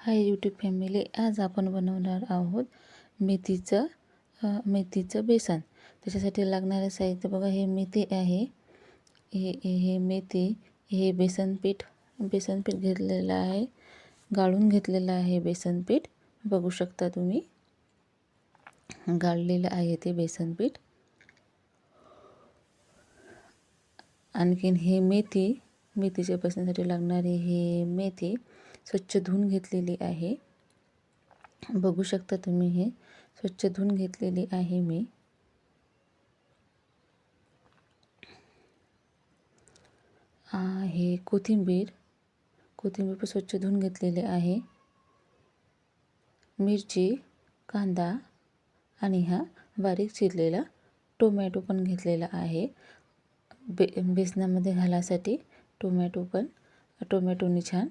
Hi YouTube family आज आपण बनवणार आहोत मेथीचं मेथीचं बेसन. त्याच्यासाठी लागणारं साहित्य बघा हे मेथी आहे. हे हे हे मेथी हे बेसन पीठ बेसन पीठ घेतलेलं आहे. गाळून घेतलेलं आहे बेसन पीठ. बघू शकता तुम्ही. गाळलेलं आहे ते बेसन पीठ. आणखीन हे मेथी मेथीच्या बेसनसाठी लागणारी हे मेथी स्वच्छ धुवून घेतलेली आहे. बघू शकता तुम्ही हे. स्वच्छ धुवून घेतलेली आहे मी. हे कोथिंबीर. कोथिंबीर पण स्वच्छ धुवून घेतलेली आहे. मिरची कांदा आणि हा बारीक चिरलेला टोमॅटो पण घेतलेला आहे. बे बेसनामध्ये घालासाठी टोमॅटो पण टोमॅटोनी छान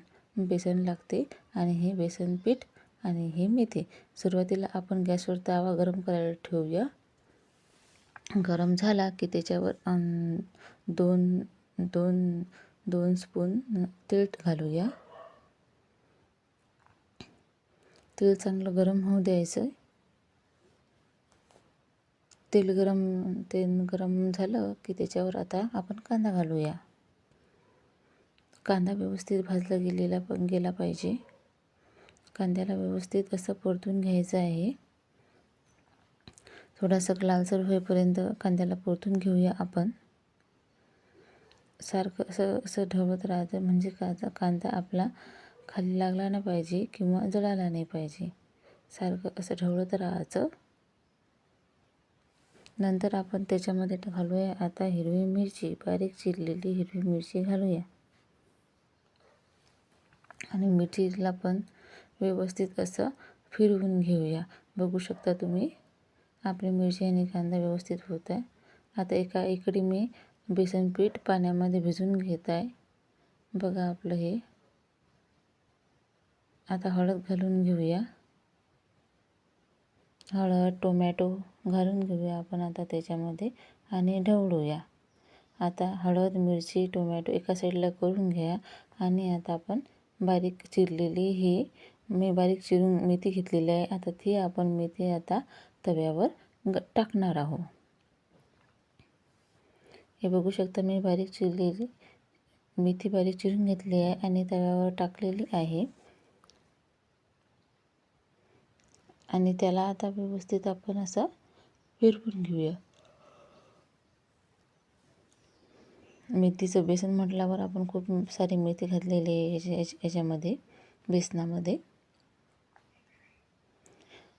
बेसन लागते आणि हे बेसन पीठ आणि हे मेथी. सुरुवातीला आपण गॅसवर तवा गरम करायला ठेवूया. गरम झाला की त्याच्यावर दोन दोन दोन स्पून तेल घालूया. तेल चांगलं गरम होऊ द्यायचं. तेल गरम तेल गरम झालं की त्याच्यावर आता आपण कांदा घालूया. कांदा व्यवस्थित भाजला गेलेला पण गेला पाहिजे. कांद्याला व्यवस्थित असं परतून घ्यायचं आहे. थोडासा लालसर होईपर्यंत कांद्याला परतून घेऊया आपण. सारखं असं असं ढवळत राहायचं म्हणजे कांदा कांदा आपला खाली लागला नाही पाहिजे किंवा जळाला नाही पाहिजे. सारखं असं ढवळत राहायचं. नंतर आपण त्याच्यामध्ये घालूया आता हिरवी मिरची बारीक चिरलेली हिरवी मिरची घालूया. आणि मिरचीला पण व्यवस्थित असं फिरवून घेऊया. बघू शकता तुम्ही आपली मिरची आणि कांदा व्यवस्थित होत आहे आता एका इकडे मी बेसन पीठ पाण्यामध्ये भिजून घेत आहे बघा आपलं हे. आता हळद घालून घेऊया. हळद टोमॅटो घालून घेऊया आपण आता त्याच्यामध्ये आणि ढवळूया. आता हळद मिरची टोमॅटो एका साईडला करून घ्या आणि आता आपण बारीक चिरलेली ही मी बारीक चिरून मेथी घेतलेली आहे. आता ती आपण मेथी आता तव्यावर ग टाकणार आहोत. हे बघू शकता मी बारीक चिरलेली मेथी बारीक चिरून घेतली आहे आणि तव्यावर टाकलेली आहे. आणि त्याला आता व्यवस्थित आपण असं फिरवून घेऊया. मेथीचं बेसन म्हटल्यावर आपण खूप सारी मेथी घातलेली आहे याच्या याच्यामध्ये बेसनामध्ये.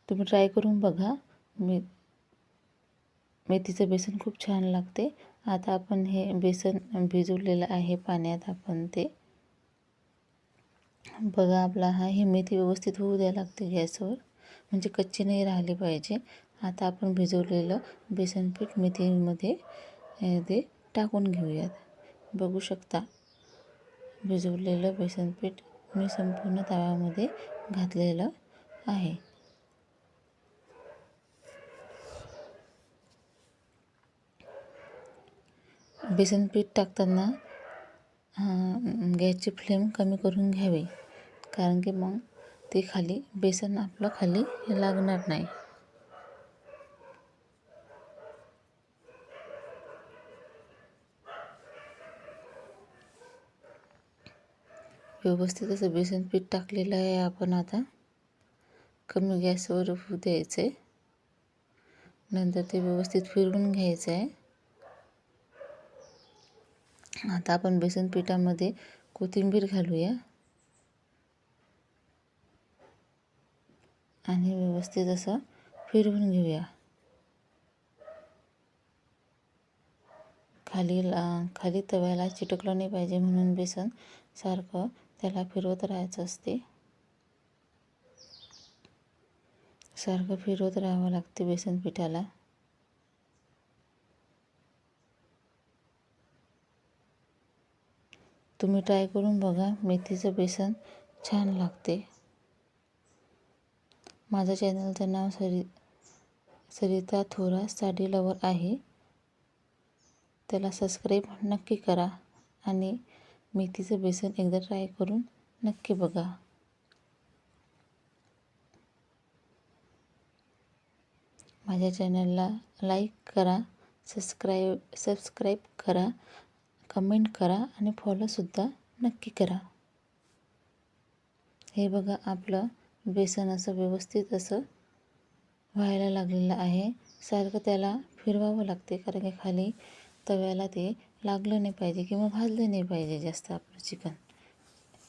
तुम्ही ट्राय करून बघा. मे मेथीचं बेसन खूप छान लागते. आता आपण हे बेसन भिजवलेलं आहे पाण्यात आपण ते. बघा आपला हा हे मेथी व्यवस्थित होऊ द्या लागते गॅसवर. म्हणजे कच्ची नाही राहिली पाहिजे. आता आपण भिजवलेलं बेसन पीठ मेथीमध्ये ते टाकून घेऊयात. बघू शकता भिजवलेलं बेसन पीठ मी संपूर्ण तव्यामध्ये घातलेलं आहे. बेसन पीठ टाकताना गॅसची फ्लेम कमी करून घ्यावी कारण की मग ते खाली बेसन आपलं खाली लागणार नाही. व्यवस्थित असं बेसन पीठ टाकलेलं आहे आपण आता. कमी गॅसवर होऊ द्यायचं आहे नंतर ते व्यवस्थित फिरवून घ्यायचं आहे आता आपण बेसन पिठामध्ये कोथिंबीर घालूया. आणि व्यवस्थित असं फिरवून घेऊया. खाली खाली तव्याला चिटकलं नाही पाहिजे म्हणून बेसन सारखं त्याला फिरवत राहायचं असते. सारखं फिरवत राहावं लागते बेसन पिठाला. तुम्ही ट्राय करून बघा मेथीचं बेसन छान लागते. माझं चॅनलचं नाव सरि सरिता थोरा साडी लवर आहे. त्याला सबस्क्राईब नक्की करा आणि मेथीचं बेसन एकदा ट्राय करून नक्की बघा. माझ्या चॅनलला लाईक करा सबस्क्राईब सबस्क्राईब करा कमेंट करा आणि फॉलोसुद्धा नक्की करा. हे बघा आपलं बेसन असं व्यवस्थित असं व्हायला लागलेलं आहे. सारखं त्याला फिरवावं लागते कारण की खाली तव्याला ते लागलं नाही पाहिजे किंवा भाजलं नाही पाहिजे जास्त आपलं चिकन.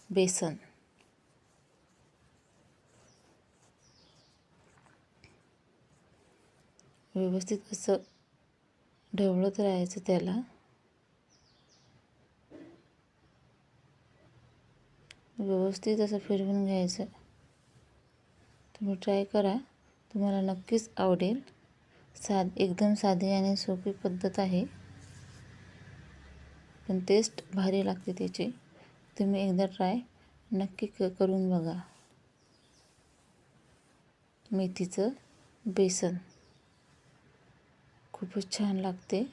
बेसन. व्यवस्थित असं ढवळत राहायचं त्याला. व्यवस्थित असं फिरवून घ्यायचं. तुम्ही ट्राय करा. तुम्हाला नक्कीच आवडेल. साध एकदम साधी आणि सोपी पद्धत आहे. पण टेस्ट भारी लागते त्याची. तुम्ही एकदा ट्राय नक्की क करून बघा. मेथीचं बेसन. खूपच छान लागते.